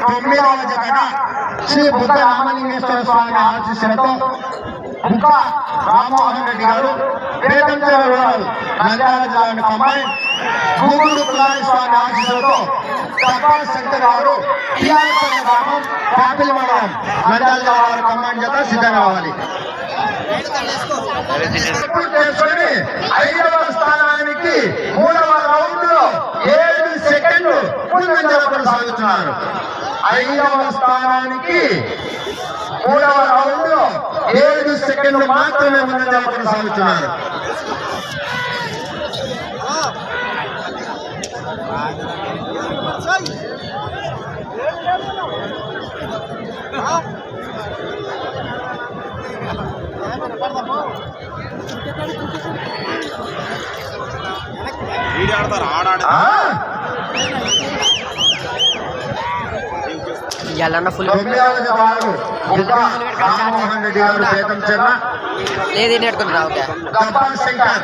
తొమ్మిదవ జగన శ్రీ బుద్ధ రామలింగేశ్వర స్వామి ఆశీస్సులతో బుక్క రామ్మోహన్ రెడ్డి గారు వేదంచర గారు నంద్యాల జిల్లాని కమ్మాయి గూగుడు కులాయి స్వామి ఆశీస్సులతో తప్పా శంకర్ గారు పిఆర్పల్లి గ్రామం మండలం నంద్యాల జిల్లా వారి కమాండ్ జత సిద్ధంగా కావాలి ఐదవ స్థానానికి మూడవ రౌండ్లో ఏడు ముందంజల కొనసాగుతున్నారు. ఐదవ స్థానానికి మూడవ రౌండ్లో ఏడు సెకండ్లు మాత్రమే ముందంజల కొనసాగుతున్నారు. వీడి ఆడతారు ఆడాడు. చేతం చెర్ల లేదు ఇది నెట్టుకుంటున్నా ఓకే గబ్బాల్ శంకర్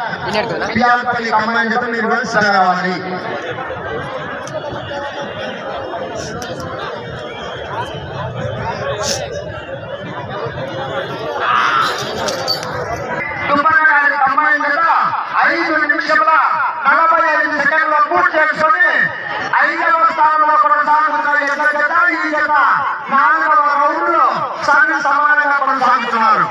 ఉత్సాహాన్ని సమానంగా కొనసాగుతున్నారు.